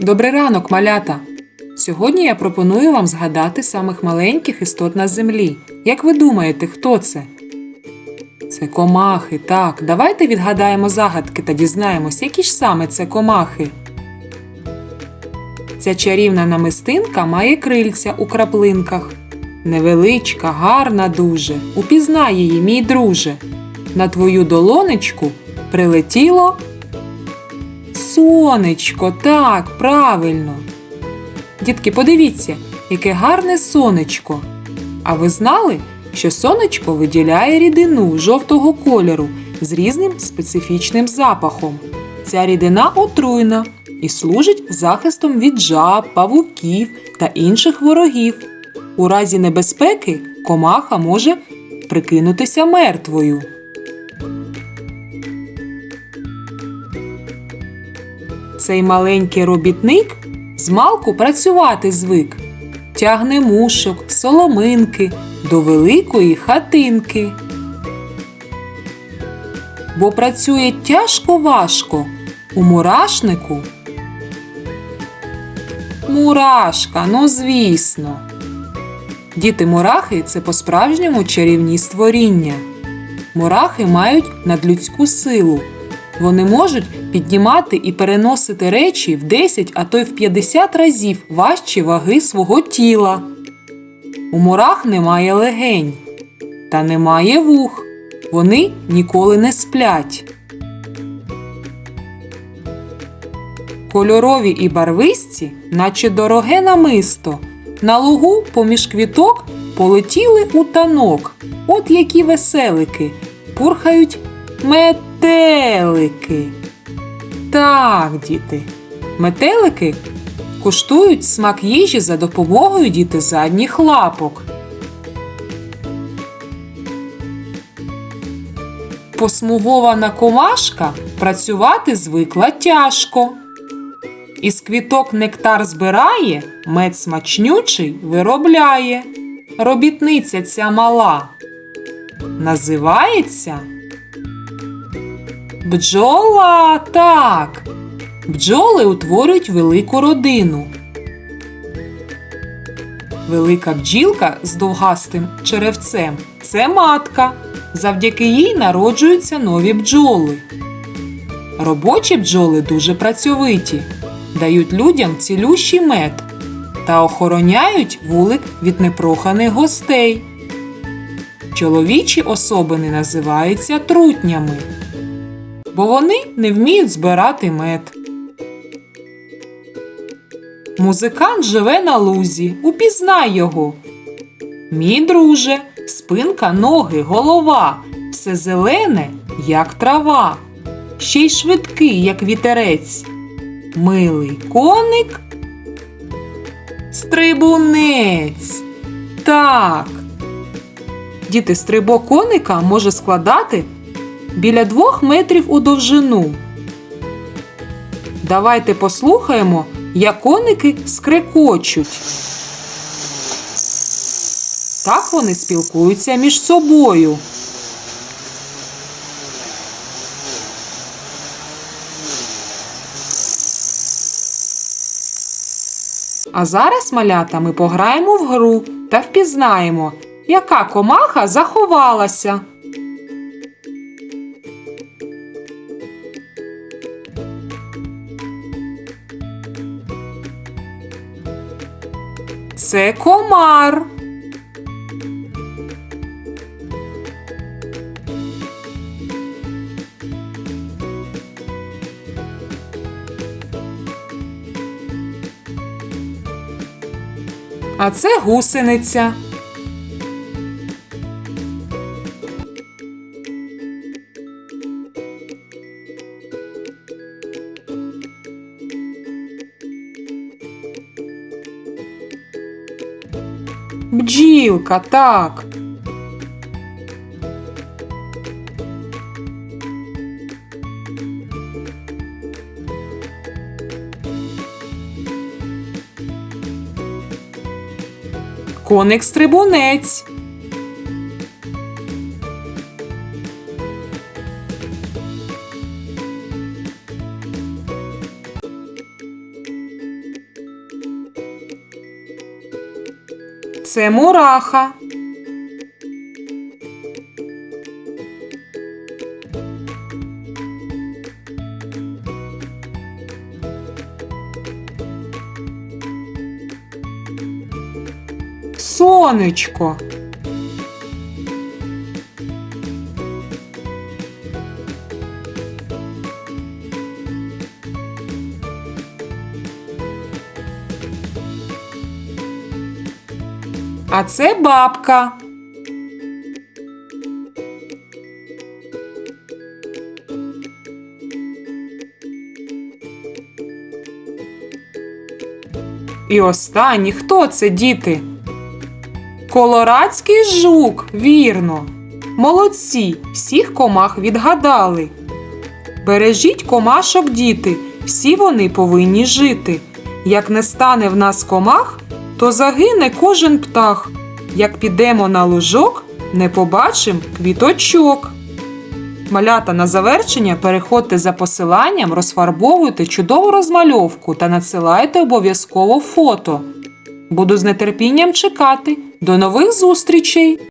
Добрий ранок, малята! Сьогодні я пропоную вам згадати самих маленьких істот на землі. Як ви думаєте, хто це? Це комахи, так. Давайте відгадаємо загадки та дізнаємось, які ж саме це комахи. Ця чарівна намистинка має крильця у краплинках. Невеличка, гарна дуже. Упізнай її, мій друже. На твою долонечку прилетіло сонечко. Так, правильно. Дітки, подивіться, яке гарне сонечко. А ви знали, що сонечко виділяє рідину жовтого кольору з різним специфічним запахом. Ця рідина отруйна і служить захистом від жаб, павуків та інших ворогів. У разі небезпеки комаха може прикинутися мертвою. Цей маленький робітник змалку працювати звик, тягне мушок, соломинки до великої хатинки. Бо працює тяжко важко у мурашнику. Мурашка, ну звісно. Діти мурахи це по-справжньому чарівні створіння. Мурахи мають надлюдську силу. Вони можуть піднімати і переносити речі в 10, а то й в 50 разів важчі ваги свого тіла. У мурах немає легень та немає вух. Вони ніколи не сплять. Кольорові і барвисті, наче дороге намисто. На лугу поміж квіток полетіли у танок. От які веселики пурхають метелики. Так, діти, метелики куштують смак їжі за допомогою діти задніх лапок. Посмугована комашка працювати звикла тяжко. Із квіток нектар збирає, мед смачнючий виробляє. Робітниця ця мала. Називається бджола. Так. Бджоли утворюють велику родину. Велика бджілка з довгастим черевцем це матка. Завдяки їй народжуються нові бджоли. Робочі бджоли дуже працьовиті, дають людям цілющий мед та охороняють вулик від непроханих гостей. Чоловічі особини називаються трутнями, бо вони не вміють збирати мед. Музикант живе на лузі, упізнай його. Мій друже, спинка, ноги, голова, все зелене, як трава, ще й швидкий, як вітерець. Милий коник, стрибунець. Так. Діти, стрибок коника може складати біля двох метрів у довжину. Давайте послухаємо, як коники скрекочуть. Так вони спілкуються між собою. А зараз, малята, ми пограємо в гру та впізнаємо, яка комаха заховалася. Це комар. А це гусениця. Бджілка, так. Коник стрибунець. Це мураха. Сонечко. А це бабка. І останній хто це, діти? Колорадський жук, вірно. Молодці, всіх комах відгадали. Бережіть комашок, діти, всі вони повинні жити. Як не стане в нас комах, то загине кожен птах. Як підемо на лужок, не побачим квіточок. Малята на завершення переходьте за посиланням, розфарбовуйте чудову розмальовку та надсилайте обов'язково фото. Буду з нетерпінням чекати. До нових зустрічей!